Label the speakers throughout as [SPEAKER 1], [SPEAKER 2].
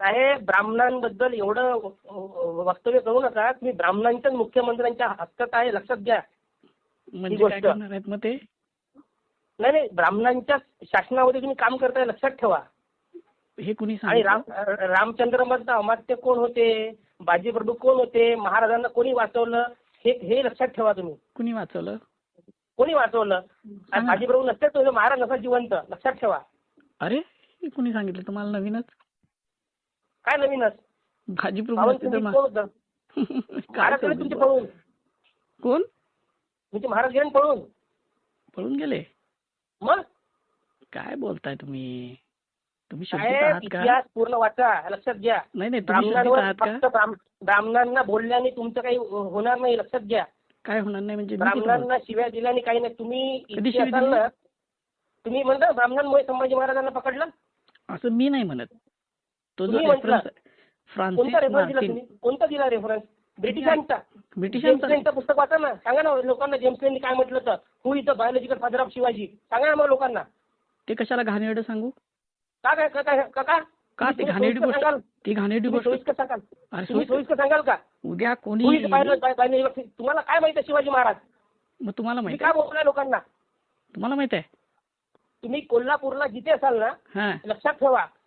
[SPEAKER 1] साहेब ब्राह्मणांबद्दल एवढं वक्तव्य करू नका. तुम्ही ब्राह्मणांच्याच मुख्यमंत्र्यांच्या हक्कात आहे लक्षात घ्या.
[SPEAKER 2] म्हणजे
[SPEAKER 1] गोष्ट.
[SPEAKER 2] मग ते?
[SPEAKER 1] नाही नाही ब्राह्मणांच्या शासनामध्ये तुम्ही काम करताय लक्षात ठेवा.
[SPEAKER 2] हे कुणी
[SPEAKER 1] आणि राम रामचंद्र मधलं अमात्य कोण होते? बाजीप्रभू कोण होते? महाराजांना कोणी वाचवलं? हे हे लक्षात ठेवा तुम्ही.
[SPEAKER 2] कुणी वाचवलं?
[SPEAKER 1] कोणी वाचवलं. बाजीप्रभू नसते महाराज नसा जिवंत. लक्षात ठेवा.
[SPEAKER 2] अरे हे कुणी सांगितलं? तुम्हाला नवीनच?
[SPEAKER 1] काय नवीनच
[SPEAKER 2] भाजी
[SPEAKER 1] तुमचे? पळून.
[SPEAKER 2] कोण?
[SPEAKER 1] तुमचे महाराज गेले पळून.
[SPEAKER 2] पळून गेले?
[SPEAKER 1] मग?
[SPEAKER 2] काय बोलताय तुम्ही? तुम्ही
[SPEAKER 1] इतिहास पूर्ण वाचा लक्षात घ्या.
[SPEAKER 2] नाही
[SPEAKER 1] ब्राह्मणांना बोलल्याने तुमचं काही होणार नाही लक्षात घ्या.
[SPEAKER 2] काय होणार नाही म्हणजे?
[SPEAKER 1] ब्राह्मणांना शिव्या दिल्याने काही नाही. तुम्ही तुम्ही म्हणता ब्राह्मणांमुळे संभाजी महाराजांना पकडलं?
[SPEAKER 2] असं मी नाही म्हणत. तो जो. रेफरन्स फ्रान्सिस
[SPEAKER 1] कोणता रेफरन्स दिला
[SPEAKER 2] मार्टिन.
[SPEAKER 1] कोणता दिला रेफरन्स ब्रिटिशांचा.
[SPEAKER 2] ब्रिटिशांचा.
[SPEAKER 1] पुस्तक वाचा ना. सांगा ना लोकांना जेम्स लेननी काय म्हटलं तर who is the biological father of Shivaji? सांगा ना मग लोकांना.
[SPEAKER 2] ते कशाला घाणेरडं सांगू?
[SPEAKER 1] का काय काय का
[SPEAKER 2] ते घाणेरडी गोष्ट
[SPEAKER 1] सांगाल?
[SPEAKER 2] ती घाणेरडी गोष्ट
[SPEAKER 1] सोयीस्कर सांगाल.
[SPEAKER 2] अरे सोयीस्कर
[SPEAKER 1] सांगाल का?
[SPEAKER 2] उद्या कोणी
[SPEAKER 1] तुम्हाला काय माहिती आहे शिवाजी महाराज?
[SPEAKER 2] मग तुम्हाला
[SPEAKER 1] तुम्ही
[SPEAKER 2] माहीत
[SPEAKER 1] काय बोलताय लोकांना?
[SPEAKER 2] तुम्हाला माहीत आहे?
[SPEAKER 1] तुम्ही कोल्हापूरला जिथे असाल ना लक्षात ठेवा.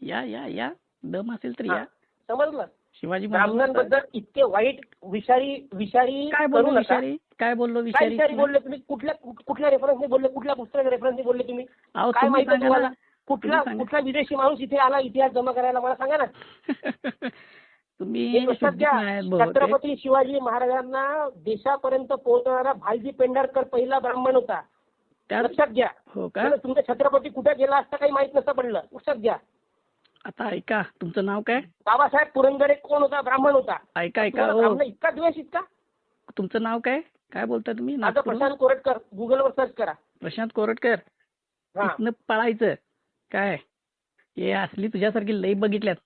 [SPEAKER 2] या या या. दम असेल तर. या.
[SPEAKER 1] समजलं.
[SPEAKER 2] शिवाजी
[SPEAKER 1] ब्राह्मणांबद्दल इतके वाईट विषारी विषारी
[SPEAKER 2] काय बोललो
[SPEAKER 1] नका.
[SPEAKER 2] विषारी? काय बोललो विषारी
[SPEAKER 1] बोलले तुम्ही? कुठल्या कुठ- कुठल्या रेफरन्सने बोलले? कुठल्या पुस्तकाच्या रेफरन्सने बोलले तुम्ही? काय माहिती तुम्हाला. कुठला. कुठला विदेशी माणूस इथे आला इतिहास जमा करायला मला सांगा ना.
[SPEAKER 2] तुम्ही.
[SPEAKER 1] छत्रपती शिवाजी महाराजांना देशापर्यंत पोहोचणारा भालजी पेंढारकर पहिला ब्राह्मण होता. लक्षात घ्या.
[SPEAKER 2] हो
[SPEAKER 1] तुमचा छत्रपती कुठे गेला असता काही माहीत नसतं पडलं. लक्षात घ्या.
[SPEAKER 2] आता ऐका तुमचं नाव काय?
[SPEAKER 1] बाबासाहेब पुरंदरे कोण होता? ब्राह्मण होता.
[SPEAKER 2] ऐका ऐका
[SPEAKER 1] तुम्हाला
[SPEAKER 2] हो
[SPEAKER 1] ब्राह्मण इतका द्वेष इतका?
[SPEAKER 2] तुमचं नाव काय? काय बोलताय तुम्ही?
[SPEAKER 1] आता
[SPEAKER 2] नागपूरहून?
[SPEAKER 1] प्रशांत कोरटकर. गुगलवर सर्च करा.
[SPEAKER 2] प्रशांत कोरटकर?
[SPEAKER 1] हा.
[SPEAKER 2] इथनं पळायचं. काय? हे असली तुझ्यासारखी लई बघितल्यात.